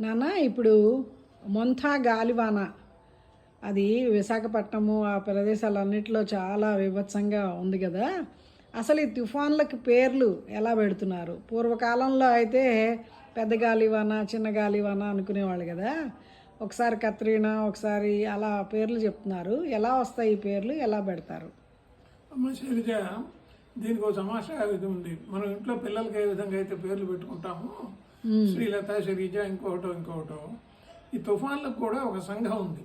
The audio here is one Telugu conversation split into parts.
నాన్న ఇప్పుడు మొంతా గాలివాన అది విశాఖపట్నము ఆ ప్రదేశాలన్నింటిలో చాలా విభత్సంగా ఉంది కదా అసలు ఈ తుఫాన్లకు పేర్లు ఎలా పెడుతున్నారు? పూర్వకాలంలో అయితే పెద్ద గాలివాన చిన్న గాలివాన అనుకునేవాళ్ళు కదా ఒకసారి కత్రీనా ఒకసారి అలా పేర్లు చెప్తున్నారు. ఎలా వస్తాయి ఈ పేర్లు? ఎలా పెడతారు? శైలజ దీనికి ఒక సమాచారం ఉంది. మనం ఇంట్లో పిల్లలకి ఏ విధంగా అయితే పేర్లు పెట్టుకుంటామో శ్రీలత శరీజ ఇంకొకటో ఇంకొకటో ఈ తుఫాన్లకు కూడా ఒక సంఘం ఉంది.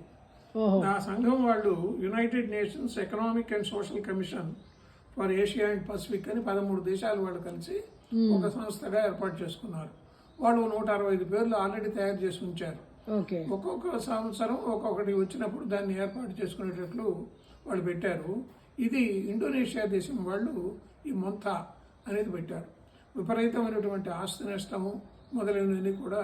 ఆ సంఘం వాళ్ళు United Nations Economic and Social Commission for Asia and Pacific అని పదమూడు దేశాలు వాళ్ళు కలిసి ఒక సంస్థగా ఏర్పాటు చేసుకున్నారు. వాళ్ళు నూట అరవై ఐదు పేర్లు ఆల్రెడీ తయారు చేసి ఉంచారు. ఒక్కొక్క సంవత్సరం ఒక్కొక్కటి వచ్చినప్పుడు దాన్ని ఏర్పాటు చేసుకునేటట్లు వాళ్ళు పెట్టారు. ఇది ఇండోనేషియా దేశం వాళ్ళు ఈ మొంత అనేది పెట్టారు. విపరీతమైనటువంటి ఆస్తి నష్టము మొదలైనవి కూడా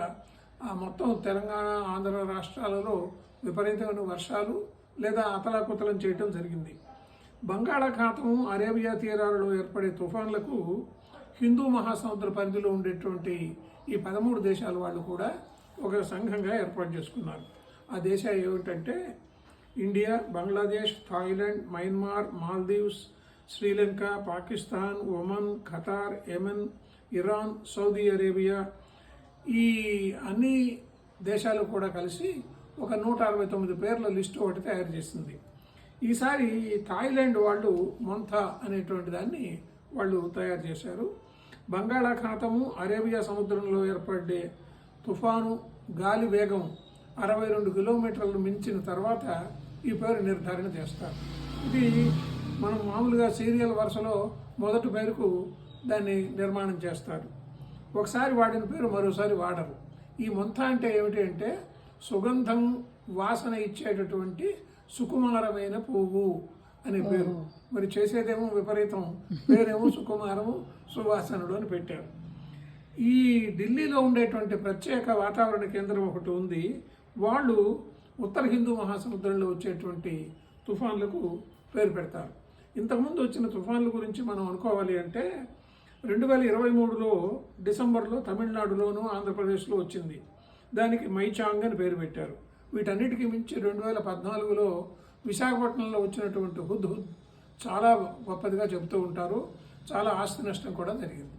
ఆ మొత్తం తెలంగాణ ఆంధ్ర రాష్ట్రాలలో విపరీతమైన వర్షాలు లేదా అతలాకుతలం చేయటం జరిగింది. బంగాళాఖాతం అరేబియా తీరాలలో ఏర్పడే తుఫాన్లకు హిందూ మహాసముద్ర పరిధిలో ఉండేటువంటి ఈ పదమూడు దేశాల వాళ్ళు కూడా ఒక సంఘంగా ఏర్పాటు చేసుకున్నారు. ఆ దేశాలు ఏమిటంటే India Bangladesh Thailand Myanmar Maldives Sri Lanka Pakistan Oman Qatar Yemen Iran Saudi Arabia ఈ అన్ని దేశాలు కూడా కలిసి ఒక నూట అరవై తొమ్మిది పేర్ల లిస్టు ఒకటి తయారు చేసింది. ఈసారి థాయిలాండ్ వాళ్ళు మొంథ అనేటువంటి దాన్ని వాళ్ళు తయారు చేశారు. బంగాళాఖాతము అరేబియా సముద్రంలో ఏర్పడే తుఫాను గాలి వేగం అరవై రెండు కిలోమీటర్లు మించిన తర్వాత ఈ పేరు నిర్ధారణ చేస్తారు. ఇది మనం మామూలుగా సీరియల్ వరుసలో మొదటి పేరుకు దాన్ని నిర్మాణం చేస్తారు. ఒకసారి వాడిన పేరు మరోసారి వాడరు. ఈ మొంత అంటే ఏమిటి అంటే సుగంధం వాసన ఇచ్చేటటువంటి సుకుమారమైన పువ్వు అనే పేరు. మరి చేసేదేమో విపరీతం. పేరేమో సుకుమారము సువాసనుడు అని పెట్టారు. ఈ ఢిల్లీలో ఉండేటువంటి ప్రత్యేక వాతావరణ కేంద్రం ఒకటి ఉంది. వాళ్ళు ఉత్తర హిందూ మహాసముద్రంలో వచ్చేటువంటి తుఫాన్లకు పేరు పెడతారు. ఇంతకుముందు వచ్చిన తుఫాన్ల గురించి మనం అనుకోవాలి అంటే రెండు వేల ఇరవై మూడులో డిసెంబర్లో తమిళనాడులోను ఆంధ్రప్రదేశ్లో వచ్చింది. దానికి మైచాంగ్ అని పేరు పెట్టారు. వీటన్నిటికీ మించి రెండు వేల పద్నాలుగులో విశాఖపట్నంలో వచ్చినటువంటి హుద్ హుద్ చాలా గొప్పదిగా చెబుతూ ఉంటారు. చాలా ఆస్తి నష్టం కూడా జరిగింది.